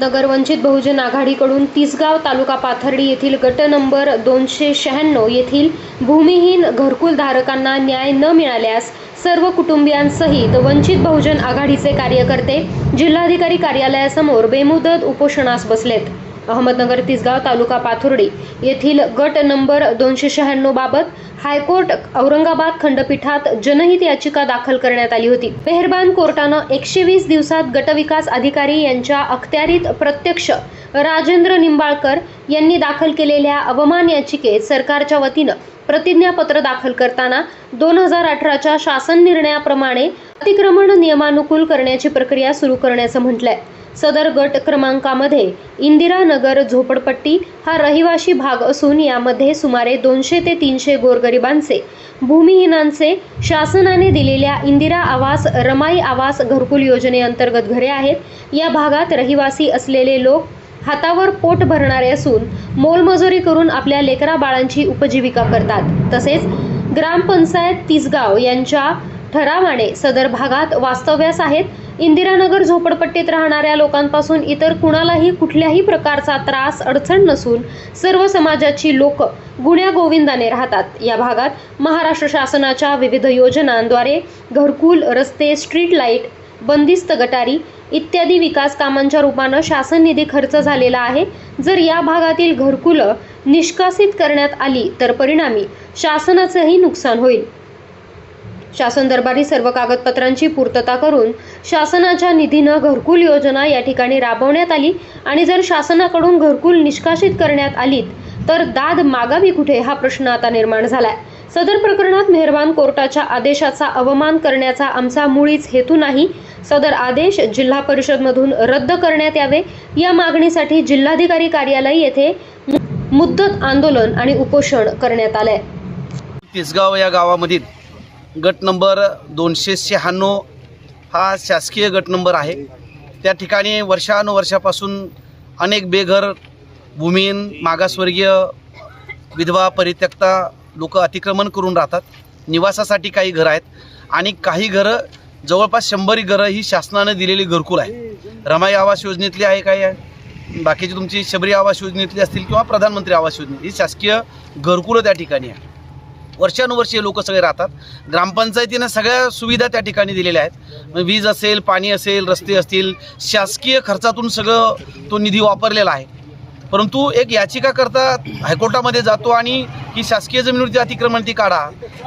नगर वंचित बहुजन आघाडीकडून तिसगाव तालुका पाथर्डी येथील गट नंबर दोनशे शहाण्णव येथील भूमिहीन घरकुल धारकांना न्याय न मिळाल्यास सर्व कुटुंबियांसहित वंचित बहुजन आघाडीचे कार्यकर्ते जिल्हाधिकारी कार्यालयासमोर बेमुदत उपोषणास बसलेत. अहमदनगर तिसगाव तालुका पाथुर्डी येथील गट नंबर दोनशे शहाण्णव बाबत हायकोर्ट औरंगाबाद खंडपीठात जनहित याचिका दाखल करण्यात आली होती. मेहरबान कोर्टानं एकशे वीस दिवसात गटविकास अधिकारी यांच्या अखत्यारीत प्रत्यक्ष राजेंद्र निंबाळकर यांनी दाखल केलेल्या अवमान याचिकेत सरकारच्या वतीनं प्रतिज्ञापत्र दाखल करताना दोन हजार अठराच्या शासन निर्णयाप्रमाणे अतिक्रमण नियमानुकूल करण्याची प्रक्रिया सुरू करण्याचं म्हटलंय. सदर गट क्रमांकामध्ये इंदिरानगर झोपडपट्टी हा रहिवाशी भाग असून यामध्ये सुमारे दोनशे ते तीनशे गोरगरिबांचे भूमिहीनांचे शासनाने दिलेल्या इंदिरा आवास रमाई आवास घरकुल योजनेअंतर्गत घरे आहेत. या भागात रहिवासी असलेले लोक हातावर पोट भरणारे असून मोलमजुरी करून आपल्या लेकरा बाळांची उपजीविका करतात. तसेच ग्रामपंचायत तिसगाव यांच्या ठरावाने सदर भागात वास्तव्यास आहेत. इंदिरानगर झोपडपट्टीत राहणाऱ्या लोकांपासून इतर कुणालाही कुठल्याही प्रकारचा त्रास अडचण नसून सर्व समाजाची लोक गुण्या गोविंदाने राहतात. या भागात महाराष्ट्र शासनाच्या विविध योजनांद्वारे घरकुल रस्ते स्ट्रीट लाइट बंदिस्त गटारी इत्यादी विकास कामांच्या रूपानं शासन निधी खर्च झालेला आहे. जर या भागातील घरकुलं निष्कासित करण्यात आली तर परिणामी शासनाचंही नुकसान होईल. शासन दरबारी सर्व कागदपत्रांची पूर्तता करून शासनाच्या निधीनं घरकुल योजना या ठिकाणी राबवण्यात आली आणि जर शासनाकडून घरकुल निष्कासित करण्यात आलीत तर दाद मागावी कुठे हा प्रश्न आता निर्माण झालाय. सदर प्रकरणात मेहरबान कोर्टाच्या आदेशाचा अवमान करण्याचा आमचा मुळीच हेतू नाही. सदर आदेश जिल्हा परिषदमधून रद्द करण्यात यावे. या मागणीसाठी जिल्हाधिकारी कार्यालय येथे मुद्दत आंदोलन आणि उपोषण करण्यात आलंय. तिसगाव या गावामधील गट नंबर दोनशे शहाण्णव हा शासकीय गट नंबर आहे. त्या ठिकाणी वर्षानुवर्षापासून अनेक बेघर भूमीहीन मागासवर्गीय विधवा परित्यक्ता लोक अतिक्रमण करून राहतात. निवासासाठी काही घरं आहेत आणि काही घरं जवळपास शंभरी घरं ही शासनानं दिलेली घरकुल आहे. रमाई आवास योजनेतली आहे काही आहे बाकीची तुमची शबरी आवास योजनेतली असतील किंवा प्रधानमंत्री आवास योजने ही शासकीय घरकुलं त्या ठिकाणी आहे. वर्षानुवर्षे लोक सगळे राहतात. ग्रामपंचायतीनं सगळ्या सुविधा त्या ठिकाणी दिलेल्या आहेत. मग वीज असेल पाणी असेल रस्ते असतील शासकीय खर्चातून सगळं तो निधी वापरलेला आहे. परंतु एक याचिका करता हायकोर्टामध्ये जातो आणि ही शासकीय जमिनीवरती अतिक्रमण ती काढा.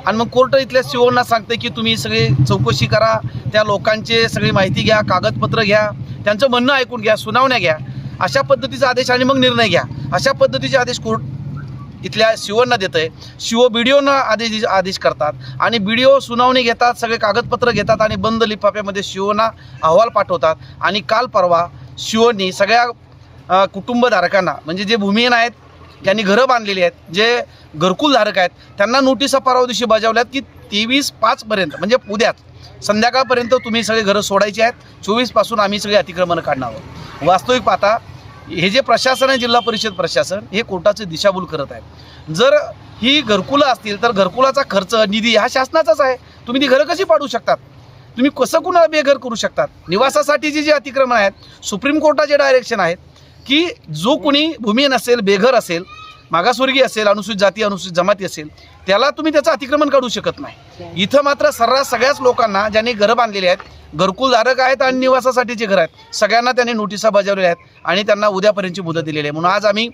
आणि मग कोर्ट इथल्या सीओना सांगते की तुम्ही सगळी चौकशी करा त्या लोकांचे सगळी माहिती घ्या कागदपत्र घ्या त्यांचं म्हणणं ऐकून घ्या सुनावण्या घ्या. अशा पद्धतीचा आदेश आणि मग निर्णय घ्या. अशा पद्धतीचे आदेश कोर्ट इथल्या शिवना देत आहे शिव बी डी ओना आदेश आदेश करतात. आणि बी डी ओ सुनावणी घेतात सगळे कागदपत्र घेतात आणि बंद लिफाफ्यामध्ये शिवना अहवाल पाठवतात. आणि काल परवा शिवनी सगळ्या कुटुंबधारकांना म्हणजे जे भूमिहीन आहेत ज्यांनी घरं बांधलेली आहेत जे घरकुलधारक आहेत त्यांना नोटिसा परवा दिवशी बजावल्यात की तेवीस पाचपर्यंत म्हणजे उद्याच संध्याकाळपर्यंत तुम्ही सगळे घरं सोडायची आहेत चोवीसपासून आम्ही सगळे अतिक्रमण काढणार आहोत. वास्तविक पाहता हे जे प्रशासन आहे जिल्हा परिषद प्रशासन हे कोर्टाचे दिशाभूल करत आहे जर ही घरकुलं असतील तर घरकुलाचा खर्च निधी हा शासनाचाच आहे. तुम्ही ती घरं कशी पाडू शकतात? तुम्ही कसं कुणाला बेघर करू शकतात? निवासासाठीची जी अतिक्रमण आहेत सुप्रीम कोर्टाचे डायरेक्शन आहेत की जो कोणी भूमिहीन असेल बेघर असेल मागासवर्गीय असेल अनुसूचित जाती अनुसूचित जमाती असेल त्याला तुम्ही त्याचं अतिक्रमण काढू शकत नाही. इथं मात्र सर्रास सगळ्याच लोकांना ज्यांनी घरं बांधलेली आहेत घरकुलधारक आहेत आणि निवासासाठीचे घर आहेत. सगळ्यांना त्यांनी नोटिसा बजावलेल्या आहेत आणि त्यांना उद्यापर्यंतची मुदत दिलेली आहे. म्हणून आज आम्ही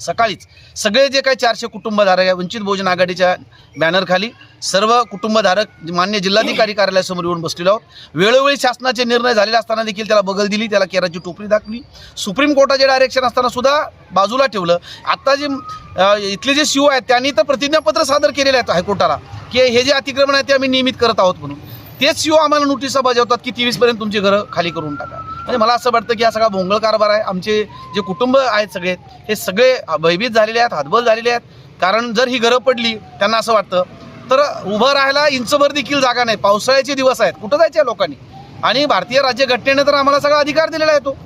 सकाळीच सगळे जे काही चारशे कुटुंबधारक आहे वंचित बहुजन आघाडीच्या बॅनरखाली सर्व कुटुंबधारक मान्य जिल्हाधिकारी कार्यालयासमोर येऊन बसलेलो आहोत. वेळोवेळी शासनाचे निर्णय झालेले असताना देखील त्याला बगल दिली त्याला केराची टोपली दाखवली. सुप्रीम कोर्टाचे डायरेक्शन असताना सुद्धा बाजूला ठेवलं. आत्ता जे इथले जे शिव आहेत त्यांनी तर प्रतिज्ञापत्र सादर केलेले आहेत हायकोर्टाला की हे जे अतिक्रमण आहे ते आम्ही नियमित करत आहोत म्हणून. तेच शिव आम्हाला नोटिसा बजावतात की तेवीसपर्यंत तुमची घरं खाली करून टाका. म्हणजे मला असं वाटतं की हा सगळा भोंगळ कारभार आहे. आमचे जे कुटुंब आहेत सगळे हे सगळे भयभीत झालेले आहेत हातबल झालेले आहेत. कारण जर ही घरं पडली त्यांना असं वाटतं. तर उभं राहायला इंचभर देखील जागा नाही. पावसाळ्याचे दिवस आहेत. कुठं जायचे या लोकांनी? आणि भारतीय राज्यघटनेने तर आम्हाला सगळा अधिकार दिलेला आहे तो.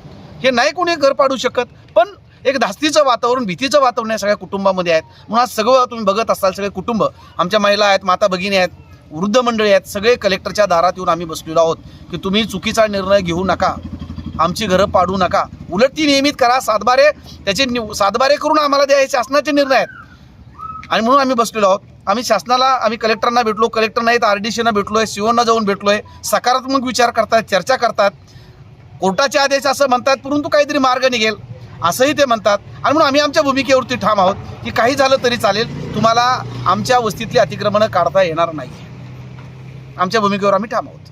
हे नाही कोणी घर पाडू शकत. पण एक धास्तीचं वातावरण भीतीचं वातावरण या सगळ्या कुटुंबामध्ये आहेत. म्हणून आज सगळं तुम्ही बघत असाल सगळे कुटुंब. आमच्या महिला आहेत माता भगिनी आहेत. वृद्ध मंडळी आहेत सगळे कलेक्टरच्या दारात येऊन आम्ही बसलेलो आहोत की तुम्ही चुकीचा निर्णय घेऊ नका आमची घरं पाडू नका. उलट ती नियमित करा सातबारे त्याचे नि सातबारे करून आम्हाला द्या हे शासनाचे निर्णय आहेत. आणि म्हणून आम्ही बसलेलो आहोत. आम्ही शासनाला आम्ही कलेक्टरना भेटलो कलेक्टर नाहीत आर डी सीना भेटलो आहे सीओना जाऊन भेटलो आहे सकारात्मक विचार करतात चर्चा करतात कोर्टाचे आदेश असं म्हणतात परंतु काहीतरी मार्ग निघेल असंही ते म्हणतात. आणि म्हणून आम्ही आमच्या भूमिकेवरती ठाम आहोत की काही झालं तरी चालेल. तुम्हाला आमच्या वस्तीतली अतिक्रमणं काढता येणार नाही. आमच्या भूमिकेवर आम्ही ठाम आहोत.